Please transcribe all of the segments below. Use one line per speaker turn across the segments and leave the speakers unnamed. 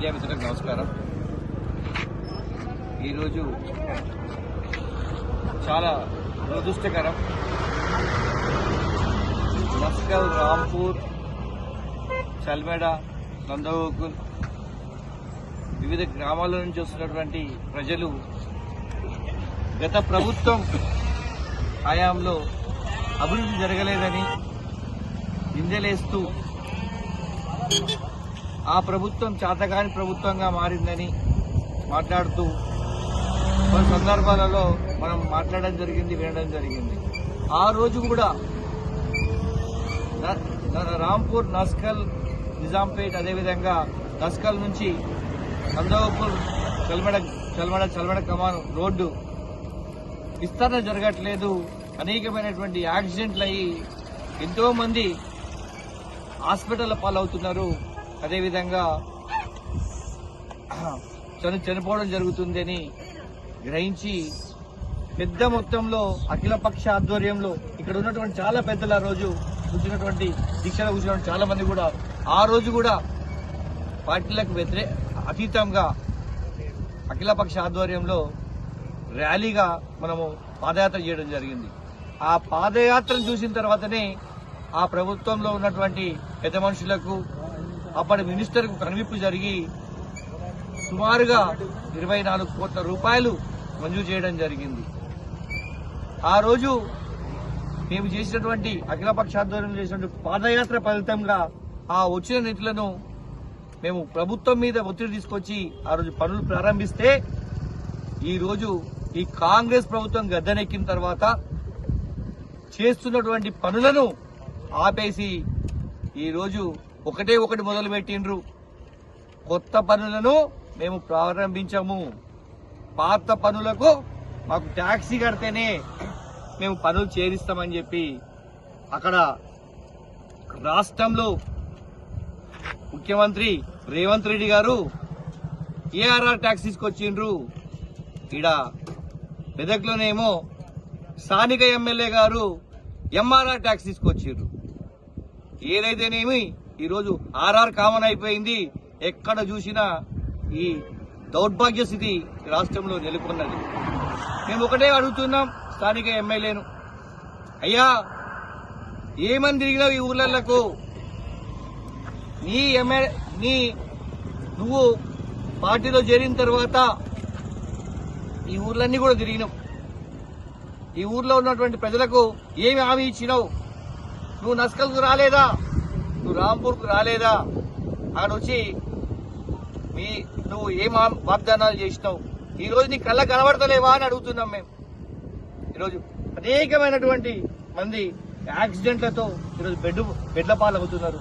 Media మిత్రులకు నమస్కారం. ఈరోజు చాలా దురదృష్టకరం. నస్కల్ రాంపూర్ చల్మేడ నందగోకుల్ వివిధ గ్రామాల నుంచి వస్తున్నటువంటి ప్రజలు గత ప్రభుత్వం హయాంలో అభివృద్ధి జరగలేదని నిందలేస్తూ ఆ ప్రభుత్వం చేతగాని ప్రభుత్వంగా మారిందని మాట్లాడుతూ కొన్ని సందర్భాలలో మనం మాట్లాడడం జరిగింది వినడం జరిగింది. ఆ రోజు కూడా న- రాంపూర్ నస్కల్ నిజాంపేట్ అదేవిధంగా నస్కల్ నుంచి నందగోపూర్ చల్మడ చల్మడ చల్మడ కమాన్ రోడ్డు విస్తరణ జరగట్లేదు. అనేకమైనటువంటి యాక్సిడెంట్లు అయ్యి ఎంతోమంది హాస్పిటల్ పాలవుతున్నారు. అదేవిధంగా చని చనిపోవడం జరుగుతుందని గ్రహించి పెద్ద మొత్తంలో అఖిలపక్ష ఆధ్వర్యంలో ఇక్కడ ఉన్నటువంటి చాలా పెద్దలు ఆ రోజు కూర్చున్నటువంటి దీక్షలో కూర్చున్న చాలా మంది కూడా ఆ రోజు కూడా పార్టీలకు వ్యతిరే అతీతంగా అఖిలపక్ష ఆధ్వర్యంలో ర్యాలీగా మనము పాదయాత్ర చేయడం జరిగింది. ఆ పాదయాత్రను చూసిన తర్వాతనే ఆ ప్రభుత్వంలో ఉన్నటువంటి పెద్ద మనుషులకు అప్పటి మినిస్టర్కు కనువిప్పు జరిగి సుమారుగా ఇరవై నాలుగు కోట్ల రూపాయలు మంజూరు చేయడం జరిగింది. ఆ రోజు మేము చేసినటువంటి అఖిలపక్ష ఆధ్వర్యంలో చేసినటువంటి పాదయాత్ర ఫలితంగా ఆ వచ్చిన నిధులను మేము ప్రభుత్వం మీద ఒత్తిడి తీసుకొచ్చి ఆ రోజు పనులు ప్రారంభిస్తే ఈరోజు ఈ కాంగ్రెస్ ప్రభుత్వం గద్దెనెక్కిన తర్వాత చేస్తున్నటువంటి పనులను ఆపేసి ఈరోజు ఒకటే ఒకటి మొదలుపెట్టిండ్రు. కొత్త పనులను మేము ప్రారంభించాము. పాత పనులకు మాకు ట్యాక్సీ కడితేనే మేము పనులు చేరిస్తామని చెప్పి అక్కడ రాష్ట్రంలో ముఖ్యమంత్రి రేవంత్ రెడ్డి గారు ఏఆర్ఆర్ ట్యాక్స్ తీసుకొచ్చిండ్రు ఈడ మెదక్లోనేమో స్థానిక ఎమ్మెల్యే గారు ఎంఆర్ఆర్ ట్యాక్స్ తీసుకొచ్చిండ్రు ఏదైతేనేమి ఈరోజు ఆర్ఆర్ కామన్ అయిపోయింది. ఎక్కడ చూసినా ఈ దౌర్భాగ్య స్థితి రాష్ట్రంలో నెలకొన్నది. మేము ఒకటే అడుగుతున్నాం స్థానిక ఎమ్మెల్యేను. అయ్యా ఏమని తిరిగినావు ఈ ఊర్లకు నీ ఎమ్మె నీ నువ్వు పార్టీలో చేరిన తర్వాత ఈ ఊర్లన్నీ కూడా తిరిగినావు. ఈ ఊర్లో ఉన్నటువంటి ప్రజలకు ఏమి హామీ ఇచ్చినావు? నువ్వు నస్కలకు రాలేదా? నువ్వు రాంపూర్కు రాలేదా? అక్కడ వచ్చి మీ నువ్వు ఏం వాగ్దానాలు చేసినావు? ఈ రోజు నీ కళ్ళ కనబడతలేవా అని అడుగుతున్నాం మేము. ఈరోజు అనేకమైనటువంటి మంది యాక్సిడెంట్లతో ఈరోజు బెడ్ బెడ్ల పాలవుతున్నారు.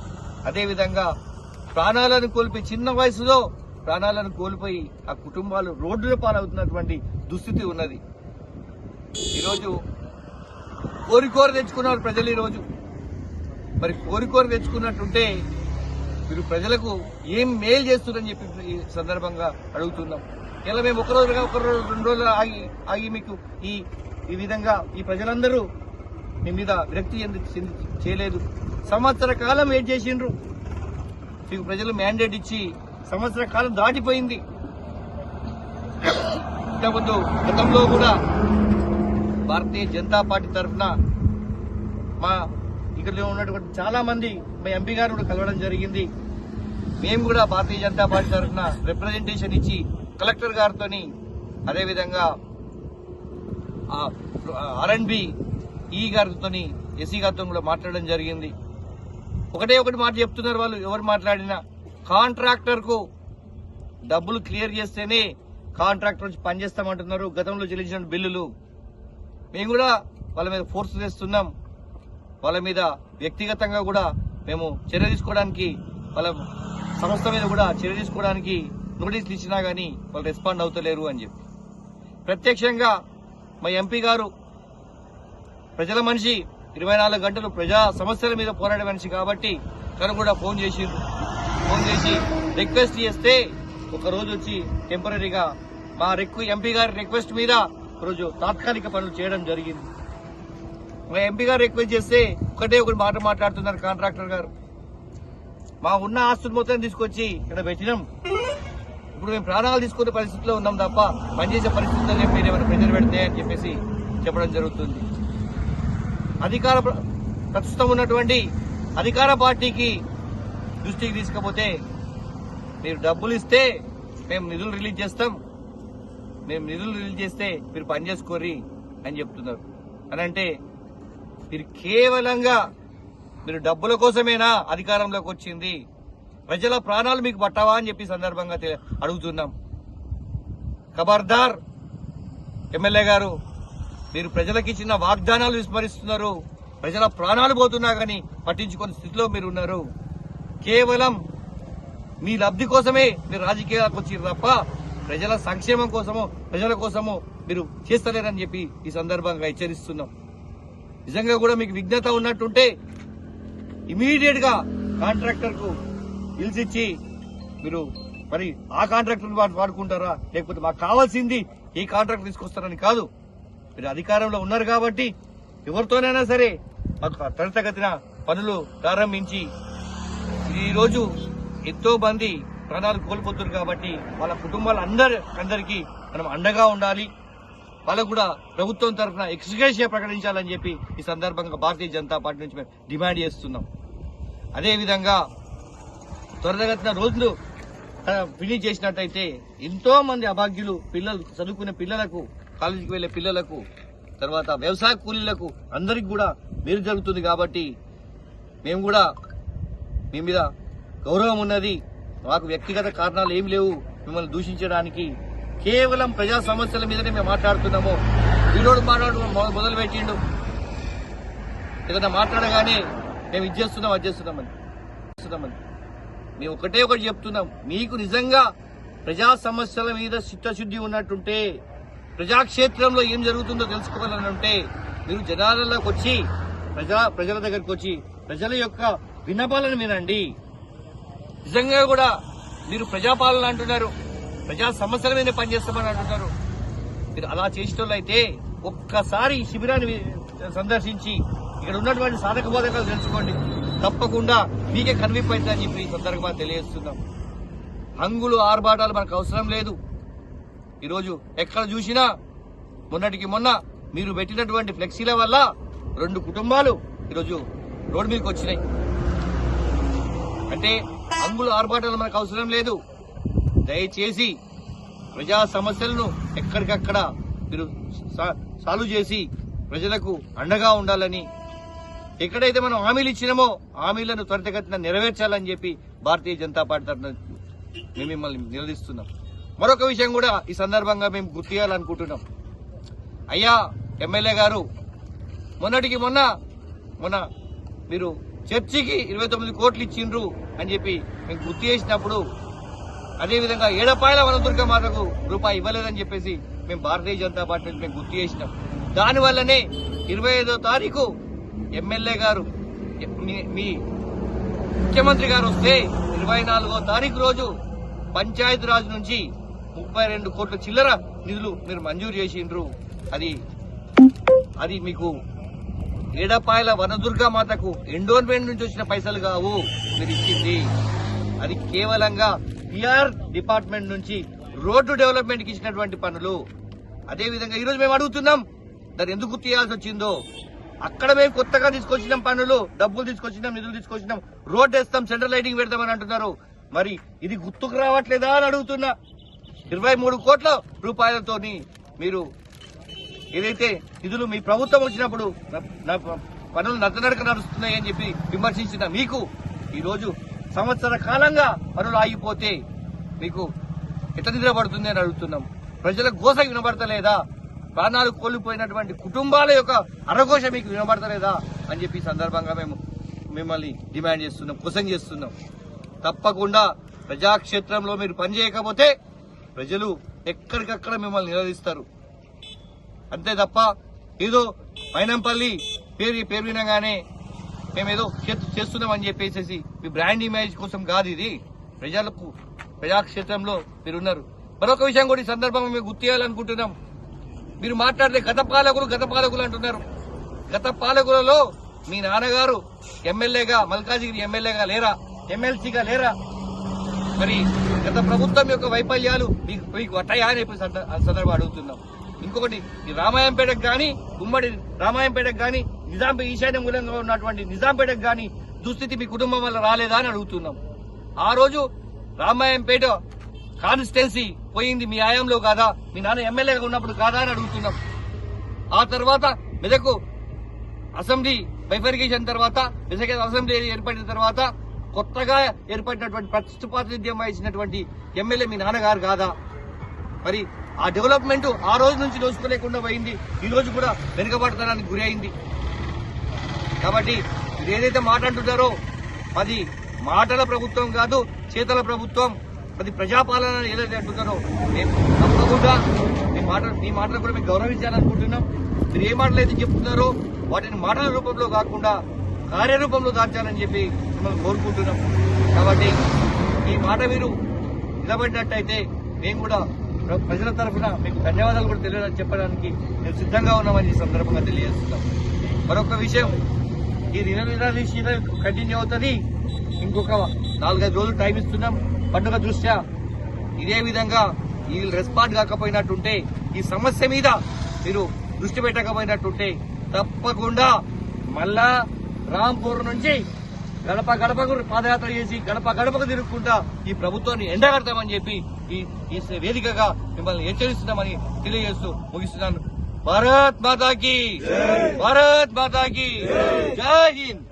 అదేవిధంగా ప్రాణాలను కోల్పోయి చిన్న వయసులో ప్రాణాలను కోల్పోయి ఆ కుటుంబాలు రోడ్డుల పాలవుతున్నటువంటి దుస్థితి ఉన్నది. ఈరోజు కోరి కోరి తెచ్చుకున్నారు ప్రజలు ఈరోజు మరి కోరి కోరి తెచ్చుకున్నట్టుంటే మీరు ప్రజలకు ఏం మేలు చేస్తున్నారని చెప్పి ఈ సందర్భంగా అడుగుతున్నాం. ఇలా మేము ఒక రోజుగా ఒక రోజు రెండు రోజులు ఆగి ఆగి మీకు ఈ ఈ విధంగా ఈ ప్రజలందరూ మీ మీద విరక్తి చెంది- చేయలేదు. సంవత్సర కాలం వెయిట్ చేసిండ్రు. మీకు ప్రజలు మ్యాండేట్ ఇచ్చి సంవత్సర కాలం దాటిపోయింది. ఇంతకుముందు గతంలో కూడా భారతీయ జనతా పార్టీ తరఫున మా ఇక్కడ ఉన్నటువంటి చాలా మంది మా ఎంపీ గారు కూడా కలవడం జరిగింది. మేము కూడా భారతీయ జనతా పార్టీ తరఫున రిప్రజెంటేషన్ ఇచ్చి కలెక్టర్ గారితో అదేవిధంగా ఆర్ఎన్బి ఈ గారితో ఎస్సీ గారితో కూడా మాట్లాడడం జరిగింది. ఒకటే ఒకటి మాట చెప్తున్నారు వాళ్ళు ఎవరు మాట్లాడినా. కాంట్రాక్టర్కు డబ్బులు క్లియర్ చేస్తేనే కాంట్రాక్టర్ వచ్చి పనిచేస్తామంటున్నారు. గతంలో చెల్లించిన బిల్లులు. మేము కూడా వాళ్ళ మీద ఫోర్స్ చేస్తున్నాం వాళ్ళ మీద వ్యక్తిగతంగా కూడా మేము చర్య తీసుకోవడానికి వాళ్ళ సంస్థ మీద కూడా చర్య తీసుకోవడానికి నోటీసులు ఇచ్చినా కానీ వాళ్ళు రెస్పాండ్ అవుతలేరు అని చెప్పి. ప్రత్యక్షంగా మా ఎంపీ గారు ప్రజల మనిషి ఇరవై నాలుగు గంటలు ప్రజా సమస్యల మీద పోరాడే మనిషి కాబట్టి తను కూడా ఫోన్ చేసిండ్రు ఫోన్ చేసి రిక్వెస్ట్ చేస్తే ఒకరోజు వచ్చి టెంపరీగా మా రిక్వ ఎంపీ గారి రిక్వెస్ట్ మీద రోజు తాత్కాలిక పనులు చేయడం జరిగింది. మా ఎంపీ గారు రిక్వెస్ట్ చేస్తే ఒకటే ఒకటి మాట మాట్లాడుతున్నారు కాంట్రాక్టర్ గారు. మా ఉన్న ఆస్తులు మొత్తం తీసుకొచ్చి ఇక్కడ పెట్టినాం. ఇప్పుడు మేము ప్రాణాలు తీసుకునే పరిస్థితిలో ఉన్నాం తప్ప పనిచేసే పరిస్థితుల్లో మీరు ఏమైనా ప్రెజర్ పెడితే అని చెప్పేసి చెప్పడం జరుగుతుంది. అధికార ప్ర- ప్రస్తుతం ఉన్నటువంటి అధికార పార్టీకి దృష్టికి తీసుకపోతే మీరు డబ్బులు ఇస్తే మేము నిధులు రిలీజ్ చేస్తాం. మేము నిధులు రిలీజ్ చేస్తే మీరు పని చేసుకోర్రి అని చెప్తున్నారు. అని అంటే మీరు కేవలంగా మీరు డబ్బుల కోసమేనా అధికారంలోకి వచ్చింది? ప్రజల ప్రాణాలు మీకు పట్టవా అని చెప్పి సందర్భంగా అడుగుతున్నాం. ఖబర్దార్ ఎమ్మెల్యే గారు మీరు ప్రజలకు ఇచ్చిన వాగ్దానాలు విస్మరిస్తున్నారు. ప్రజల ప్రాణాలు పోతున్నా కానీ పట్టించుకునే స్థితిలో మీరు ఉన్నారు. కేవలం మీ లబ్ధి కోసమే మీరు రాజకీయాలకు వచ్చారు తప్ప ప్రజల సంక్షేమం కోసమో ప్రజల కోసమో మీరు చేస్తలేరని చెప్పి ఈ సందర్భంగా హెచ్చరిస్తున్నాం. నిజంగా కూడా మీకు విఘ్నత ఉన్నట్టుంటే ఇమీడియట్గా కాంట్రాక్టర్కు పిలిచిచ్చి మీరు మరి ఆ కాంట్రాక్టర్ వాడుకుంటారా? లేకపోతే మాకు కావాల్సింది ఈ కాంట్రాక్ట్ తీసుకొస్తారని కాదు. మీరు అధికారంలో ఉన్నారు కాబట్టి ఎవరితోనైనా సరే మాకు త్వరితగతిన పనులు ప్రారంభించి ఈరోజు ఎంతో మంది ప్రాణాలు కోల్పోతున్నారు కాబట్టి వాళ్ళ కుటుంబాల అందరి అందరికీ మనం అండగా ఉండాలి. వాళ్ళకు కూడా ప్రభుత్వం తరఫున ఎక్స్గ్రేషియా ప్రకటించాలని చెప్పి ఈ సందర్భంగా భారతీయ జనతా పార్టీ నుంచి మేము డిమాండ్ చేస్తున్నాం. అదేవిధంగా త్వరగతిన రోజులు ఫినిష్ చేసినట్టయితే ఎంతో మంది అభాగ్యులు పిల్లలు చదువుకునే పిల్లలకు కాలేజీకి వెళ్ళే పిల్లలకు తర్వాత వ్యవసాయ కూలీలకు అందరికి కూడా మేలు జరుగుతుంది కాబట్టి మేము కూడా మీ మీద గౌరవం ఉన్నది. మాకు వ్యక్తిగత కారణాలు ఏమి లేవు. మిమ్మల్ని దూషించడానికి కేవలం ప్రజా సమస్యల మీదనే మేము మాట్లాడుతున్నాము. వీడోడు మాట్లాడు మొదలు పెట్టిండు ఏదైనా మాట్లాడగానే మేము ఇది చేస్తున్నాం అది చేస్తున్నామని చేస్తున్నామని మేము ఒకటే ఒకటి చెప్తున్నాం. మీకు నిజంగా ప్రజా సమస్యల మీద చిత్తశుద్ధి ఉన్నట్టుంటే ప్రజాక్షేత్రంలో ఏం జరుగుతుందో తెలుసుకోవాలని మీరు జనాలలోకి వచ్చి ప్రజా ప్రజల దగ్గరికి వచ్చి ప్రజల యొక్క విన్నపాలను వినండి. నిజంగా కూడా మీరు ప్రజాపాలన అంటున్నారు. ప్రజా సమస్యల మీద పనిచేస్తామని అంటున్నారు మీరు అలా చేసేటోళ్ళైతే ఒక్కసారి ఈ శిబిరాన్ని సందర్శించి ఇక్కడ ఉన్నటువంటి సాధక బోధకాలు తెలుసుకోండి. తప్పకుండా మీకే కన్విప్ అవుతుందని చెప్పి ఈ సందర్భంగా తెలియజేస్తున్నాం. హంగులు ఆర్భాటాలు మనకు అవసరం లేదు. ఈరోజు ఎక్కడ చూసినా మొన్నటికి మొన్న మీరు పెట్టినటువంటి ఫ్లెక్సీల వల్ల రెండు కుటుంబాలు ఈరోజు రోడ్డు మీదకి వచ్చినాయి. అంటే హంగులు ఆర్భాటాలు మనకు అవసరం లేదు. దయచేసి ప్రజా సమస్యలను ఎక్కడికక్కడ మీరు సా- సాల్వ్ చేసి ప్రజలకు అండగా ఉండాలని ఎక్కడైతే మనం హామీలు ఇచ్చినామో హామీలను త్వరితగతిన నెరవేర్చాలని చెప్పి భారతీయ జనతా పార్టీ తరఫున మేము మిమ్మల్ని నిలదీస్తున్నాం. మరొక విషయం కూడా ఈ సందర్భంగా మేము గుర్తు చేయాలనుకుంటున్నాం. అయ్యా ఎమ్మెల్యే గారు మొన్నటికి మొన్న మొన్న మీరు చర్చికి ఇరవై తొమ్మిది కోట్లు ఇచ్చిండ్రు అని చెప్పి మేము గుర్తు చేసినప్పుడు అదేవిధంగా ఏడపాయల వనదుర్గ మాతకు రూపాయి ఇవ్వలేదని చెప్పేసి మేము భారతీయ జనతా పార్టీ నుంచి మేము గుర్తు చేసినాం. దానివల్లనే ఇరవై ఐదో తారీఖు ఎమ్మెల్యే గారు మీ- మీ ముఖ్యమంత్రి గారు వస్తే ఇరవై నాలుగో తారీఖు రోజు పంచాయతీ రాజ్ నుంచి ముప్పై రెండు కోట్ల చిల్లర నిధులు మీరు మంజూరు చేసిండ్రు. అది అది మీకు ఏడపాయల వనదుర్గా మాతకు ఎండోన్మెంట్ నుంచి వచ్చిన పైసలు కావు మీరు ఇచ్చింది. అది కేవలంగా పిఆర్ డిపార్ట్మెంట్ నుంచి రోడ్డు డెవలప్మెంట్కి ఇచ్చినటువంటి పనులు. అదేవిధంగా ఈరోజు మేము అడుగుతున్నాం దాన్ని ఎందుకు తీయాల్సి వచ్చిందో. అక్కడ మేము కొత్తగా తీసుకొచ్చినాం పనులు డబ్బులు తీసుకొచ్చినాం నిధులు తీసుకొచ్చినాం రోడ్ వేస్తాం సెంట్రల్ లైటింగ్ పెడతామని అంటున్నారు. మరి ఇది గుర్తుకు రావట్లేదా అని అడుగుతున్నా. ఇరవై మూడు కోట్ల రూపాయలతోని మీరు ఏదైతే నిధులు మీ ప్రభుత్వం వచ్చినప్పుడు నా- పనులు నత్తనడక నడుస్తున్నాయని చెప్పి విమర్శించిన మీకు ఈరోజు సంవత్సర కాలంగా పనులు ఆగిపోతే మీకు ఎట్ట నిద్ర పడుతుంది అని అడుగుతున్నాం. ప్రజల గోస వినబడతలేదా? ప్రాణాలు కోల్పోయినటువంటి కుటుంబాల యొక్క అరఘోష మీకు వినబడతలేదా? అని చెప్పి సందర్భంగా మేము మిమ్మల్ని డిమాండ్ చేస్తున్నాం కుసం చేస్తున్నాం. తప్పకుండా ప్రజాక్షేత్రంలో మీరు పనిచేయకపోతే ప్రజలు ఎక్కడికక్కడ మిమ్మల్ని నిలదీస్తారు. అంతే తప్ప ఏదో మైనంపల్లి పేరు పేరు వినగానే మేమేదో చేస్తున్నామని చెప్పేసి మీ బ్రాండ్ ఇమేజ్ కోసం కాదు ఇది. ప్రజలకు ప్రజాక్షేత్రంలో మీరున్నారు. మరొక విషయం కూడా ఈ సందర్భంగా మేము గుర్తు చేయాలనుకుంటున్నాం. మీరు మాట్లాడితే గత పాలకులు గత పాలకులు అంటున్నారు. గత పాలకులలో మీ నాన్నగారు ఎమ్మెల్యేగా మల్కాజిగిరి ఎమ్మెల్యేగా లేరా? ఎమ్మెల్సీగా లేరా? మరి గత ప్రభుత్వం యొక్క వైఫల్యాలు మీకు మీకు వట్టయా అని చెప్పి సందర్భం అడుగుతున్నాం. ఇంకొకటి ఈ రామాయంపేటకు కానీ ఉమ్మడి రామాయంపేటకు కానీ నిజాంపేట ఈశాన్య మూలంగా ఉన్నటువంటి నిజాంపేటకు కానీ దుస్థితి మీ కుటుంబం వల్ల రాలేదా అని అడుగుతున్నాం. ఆ రోజు రామాయంపేట కాన్స్టిట్యున్సీ పోయింది మీ ఆయంలో కాదా? మీ నాన్న ఎమ్మెల్యేగా ఉన్నప్పుడు కాదా అని అడుగుతున్నాం. ఆ తర్వాత మెదకు అసెంబ్లీ బైఫర్గేషన్ తర్వాత మెదక్ అసెంబ్లీ ఏర్పడిన తర్వాత కొత్తగా ఏర్పడినటువంటి ప్రతిష్టాత్మకం వహించినటువంటి ఎమ్మెల్యే మీ నాన్నగారు కాదా? మరి ఆ డెవలప్మెంట్ ఆ రోజు నుంచి దోచుకోలేకుండా పోయింది. ఈ రోజు కూడా వెనుకబడతానికి గురి అయింది కాబట్టి మీరు ఏదైతే మాట్లాడుతున్నారో అది మాటల ప్రభుత్వం కాదు చేతల ప్రభుత్వం అది ప్రజాపాలన ఏదైతే అంటున్నారో నేను తప్పకుండా మీ మాట మీ మాటలు కూడా మేము గౌరవించాలనుకుంటున్నాం. మీరు ఏ మాటలు అయితే చెప్తున్నారో వాటిని మాటల రూపంలో కాకుండా కార్యరూపంలో దాచాలని చెప్పి మిమ్మల్ని కోరుకుంటున్నాం. కాబట్టి ఈ మాట మీరు నిలబడినట్టయితే మేము కూడా ప్ర- ప్రజల తరఫున మీకు ధన్యవాదాలు కూడా తెలియ చెప్పడానికి మేము సిద్ధంగా ఉన్నామని ఈ సందర్భంగా తెలియజేస్తున్నాం. మరొక విషయం ఈ దిన నిరాశీల కంటిన్యూ అవుతుంది. ఇంకొక నాలుగైదు రోజులు టైం ఇస్తున్నాం. పండుగ దృష్ట్యా ఇదే విధంగా ఈ రెస్పాండ్ కాకపోయినట్టుంటే ఈ సమస్య మీద మీరు దృష్టి పెట్టకపోయినట్టుంటే తప్పకుండా మళ్ళా రాంపూర్ నుంచి గడప గడపకు పాదయాత్ర చేసి గడప గడపకు తిరుగుకుంటా ఈ ప్రభుత్వాన్ని ఎండగడతామని చెప్పి ఈ వేదికగా మిమ్మల్ని హెచ్చరిస్తున్నామని తెలియజేస్తూ ముగిస్తున్నాను. भारत माता की भारत माता की जय हिंद